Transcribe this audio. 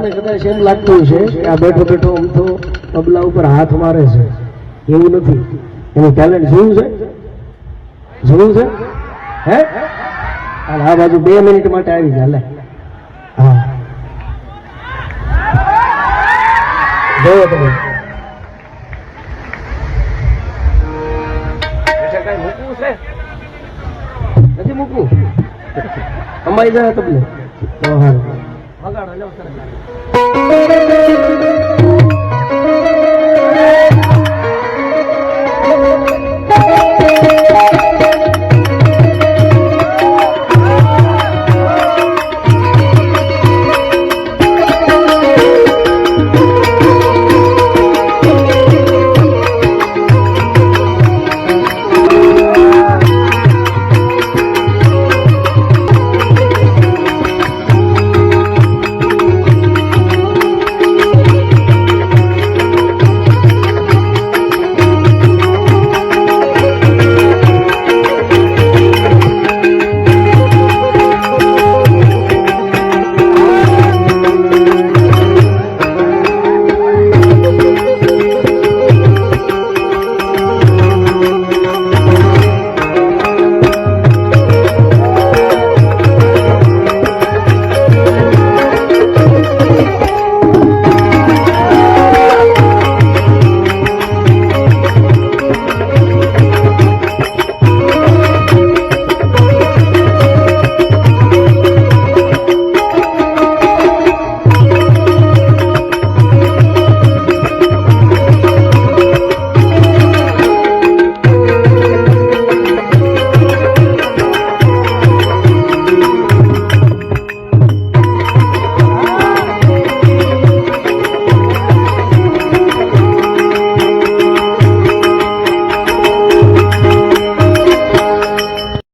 તમને કદાચ એમ લાગતું છે કે આ બેઠો બેઠો આમ તો તબલા ઉપર હાથ મારે છે. એવું નથી. એનું ટેલેન્ટ જોયું છે? જોયું છે? હે? અને આ બાજુ બે મિનિટ માટે આવી લે. હા. જોયો તમે. નથી મૂકવું અમારી જાય તબલે. ಒಳಗಾಡಲು ಅವಕಾಶ